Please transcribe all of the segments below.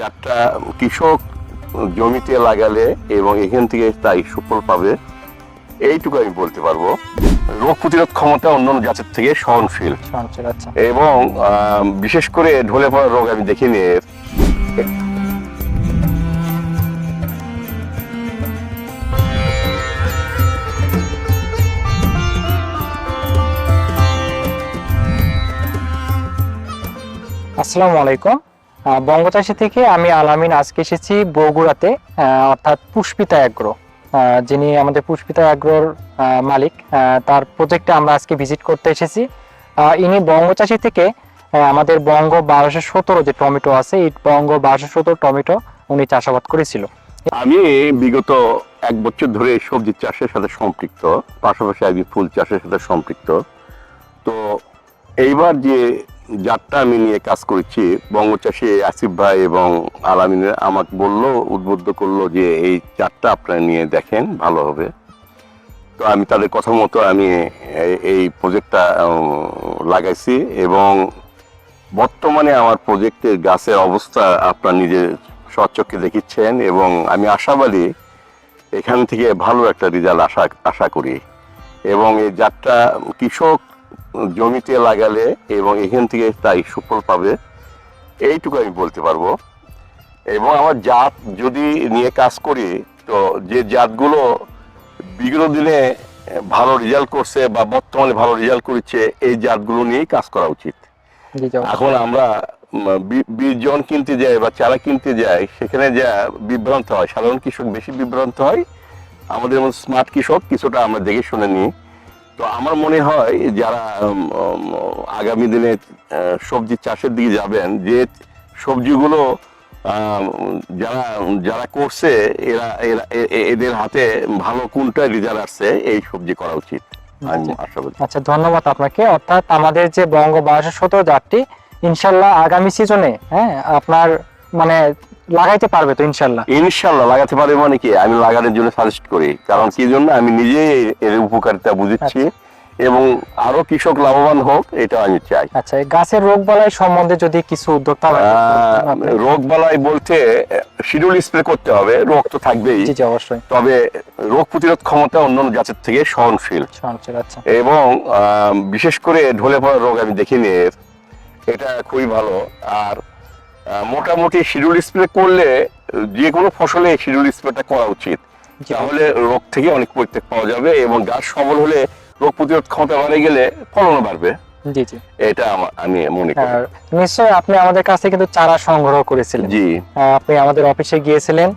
যাত্রা কৃষক জমিতে লাগালে এবং এখান থেকে তাই সুফল পাবে এইটুকু আমি বলতে পারব। রোগ প্রতিরোধ ক্ষমতা অন্যান্য জাতের থেকে সহনশীল। আচ্ছা। এবং বিশেষ করে ঢলে পড়া রোগ আমি দেখিনি এর। আসসালামু আলাইকুম। বঙ্গচাষী থেকে আমি আলামিন আজকে এসেছি বগুড়াতে অর্থাৎ পুষ্পিতা অ্যাগ্রো যিনি আমাদের পুষ্পিতা অ্যাগ্রোর মালিক তার প্রজেক্টে আমরা আজকে ভিজিট করতে এসেছি। ইনি বঙ্গচাষী থেকে আমাদের বঙ্গ বারোশো সতেরো যে টমেটো আছে, এই বঙ্গ বারোশো সতেরো টমেটো উনি চাষাবাদ করেছিল। আমি বিগত এক বছর ধরে সবজি চাষের সাথে সম্পৃক্ত, পাশাপাশি আমি ফুল চাষের সাথে সম্পৃক্ত। তো এইবার যে যাত্রা আমি নিয়ে কাজ করেছি। বঙ্গচাষী আসিফ ভাই এবং আলামিনের আমাকে বলল, উদ্বুদ্ধ করল যে এই চারটা আপনারা নিয়ে দেখেন, ভালো হবে। তো আমি তাদের কথা মতো আমি এই- প্রজেক্টটা লাগাইছি এবং বর্তমানে আমার প্রজেক্টের গাছের অবস্থা আপনার নিজের স্বচক্ষে দেখিচ্ছেন এবং আমি আশাবাদী এখান থেকে ভালো একটা রেজাল্ট আশা আশা করি। এবং এই যাত্রা কৃষক জমিতে লাগালে এবং এখান থেকে তাই সুফল পাবে এইটুকু আমি বলতে পারব। এবং আমার জাত যদি নিয়ে কাজ করি তো যে জাতগুলো বিগত দিনে ভালো রেজাল্ট করছে বা বর্তমানে ভালো রেজাল্ট করেছে এই জাতগুলো নিয়েই কাজ করা উচিত। এখন আমরা উম, বি- বীজন কিনতে যাই বা চারা কিনতে যাই সেখানে যা বিভ্রান্ত হয় সাধারণ কৃষক বেশি বিভ্রান্ত হয়। আমাদের স্মার্ট কৃষক কিছুটা আমরা দেখে শুনে নিই। তো আমার মনে হয় যারা আগামী দিনে সবজি চাষের দিকে যাবেন যে সবজিগুলো যারা যারা করছে এরা এরা এদের হাতে ভালো কোনটা রেজাল্ট আসছে এই সবজি করা উচিত। আচ্ছা। আচ্ছা ধন্যবাদ আপনাকে। অর্থাৎ আমাদের যে বঙ্গ বারোশো সতেরো জাতটি ইনশাল্লাহ আগামী সিজনে হ্যাঁ আপনার মানে লাগাইতে পারবে তো ইনশাল্লাহ। ইনশাল্লাহ লাগাতে পারবে মানে কি? আমি লাগানোর জন্য সাজেস্ট করি। কারণ কি জন্য? আমি নিজে এর উপকারিতা বুঝেছি এবং আরও কৃষক লাভবান হোক এটা আমি চাই। আচ্ছা গাছের রোগ বালাই সম্বন্ধে যদি কিছু উদ্যোক্তা রোগ বালাই বলতে শিডিউল স্প্রে করতে হবে রোগ তো থাকবেই। জি অবশ্যই। তবে রোগ প্রতিরোধ ক্ষমতা অন্যান্য গাছের থেকে সহনশীল। সঞ্চয় আচ্ছা। এবং বিশেষ করে ঢলে পড়া রোগ আমি দেখিনি। এটা খুবই ভালো। আর মোটামুটি শিডিউল স্প্রে করলে যে কোনো ফসলে শিডিউল স্প্রেটা করা উচিত। তাহলে রোগ থেকে অনেক পরিত্যাগ পাওয়া যাবে এবং গাছ সবল হলে রোগ প্রতিরোধ ক্ষমতা বাড়ে গেলে ফলনও বাড়বে। জি জি। এটা আমি মনে করি। নিশ্চয়ই আপনি আমাদের কাছে কিন্তু চারা সংগ্রহ করেছিলেন। জি। আপনি আমাদের অফিসে গিয়েছিলেন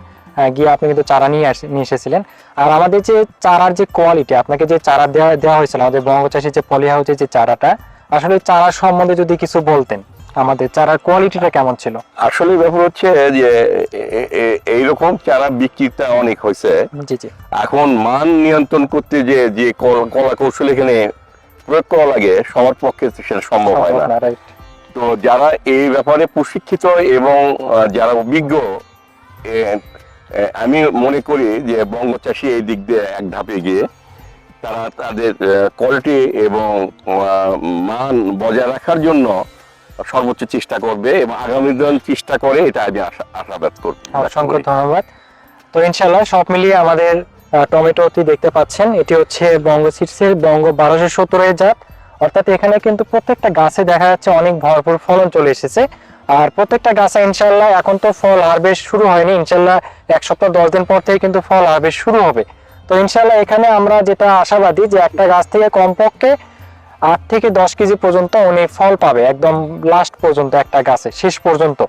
গিয়ে আপনি কিন্তু চারা নিয়ে নিয়ে এসেছিলেন। আর আমাদের যে চারার যে কোয়ালিটি আপনাকে যে চারা দেওয়া দেওয়া হয়েছিল আমাদের বঙ্গ বঙ্গচাষী যে পলি হাউসের যে চারাটা আসলে চারা সম্বন্ধে যদি কিছু বলতেন। আমাদের চারার কোয়ালিটিটা কেমন ছিল? আসলে ব্যাপার হচ্ছে যে এইরকম চারা বিক্রিটা অনেক হয়েছে। জি জি। এখন মান নিয়ন্ত্রণ করতে যে যে কলা কৌশল এখানে প্রয়োগ করা লাগে সবার পক্ষে সেটা সম্ভব হয় না। তো যারা এই ব্যাপারে প্রশিক্ষিত এবং যারা অভিজ্ঞ আমি মনে করি যে বঙ্গ চাষি এই দিক দিয়ে এক ধাপে গিয়ে তারা তাদের কোয়ালিটি এবং মান বজায় রাখার জন্য সর্বোচ্চ চেষ্টা করবে এবং আগামী দিন চেষ্টা করে এটা আমি আশা আশাবাদ করব। অসংখ্য ধন্যবাদ। তো ইনশাল্লাহ সব মিলিয়ে আমাদের টমেটোটি দেখতে পাচ্ছেন। এটি হচ্ছে বঙ্গ সিটসের বঙ্গ বারোশো সত্তরের জাত। অর্থাৎ এখানে কিন্তু প্রত্যেকটা গাছে দেখা যাচ্ছে অনেক ভরপুর ফলন চলে এসেছে। আর প্রত্যেকটা গাছে ইনশাল্লাহ এখন তো ফল হারভেস্ট শুরু হয়নি। ইনশাল্লাহ এক সপ্তাহ দশ দিন পর থেকে কিন্তু ফল হারভেস্ট শুরু হবে। তো ইনশাল্লাহ এখানে আমরা যেটা আশাবাদী যে একটা গাছ থেকে কমপক্ষে আট থেকে দশ কেজি পর্যন্ত উনি ফল পাবে, একদম লাস্ট পর্যন্ত একটা গাছে, শেষ পর্যন্ত।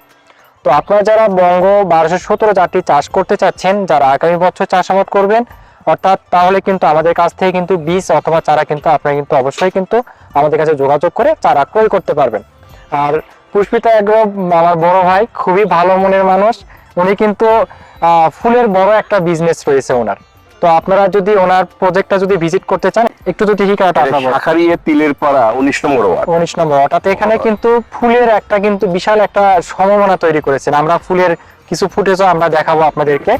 তো আপনারা যারা বঙ্গ বারোশো সতেরো জাতি চাষ করতে চাচ্ছেন, যারা আগামী বছর চাষাবাদ করবেন, অর্থাৎ তাহলে কিন্তু আমাদের কাছ থেকে কিন্তু বীজ অথবা চারা কিন্তু আপনারা কিন্তু অবশ্যই কিন্তু আমাদের কাছে যোগাযোগ করে চারা ক্রয় করতে পারবেন। আর পুষ্পিতা এগ্রো, আমার বড় ভাই, খুবই ভালো মনের মানুষ, উনি কিন্তু ফুলের বড় একটা বিজনেস রয়েছে ওনার। তো আপনারা যদি ওনার প্রজেক্টটা যদি ভিজিট করতে চান একটু যদি ঠিকানাটা আপনার। শাখারিয়ে তিলের পাড়া উনিশ নম্বর ওয়ার্ড। উনিশ নম্বর অর্থাৎ এখানে কিন্তু ফুলের একটা কিন্তু বিশাল একটা সম্ভাবনা তৈরি করেছেন। আমরা ফুলের কিছু ফুটেজও আমরা দেখাবো আপনাদেরকে।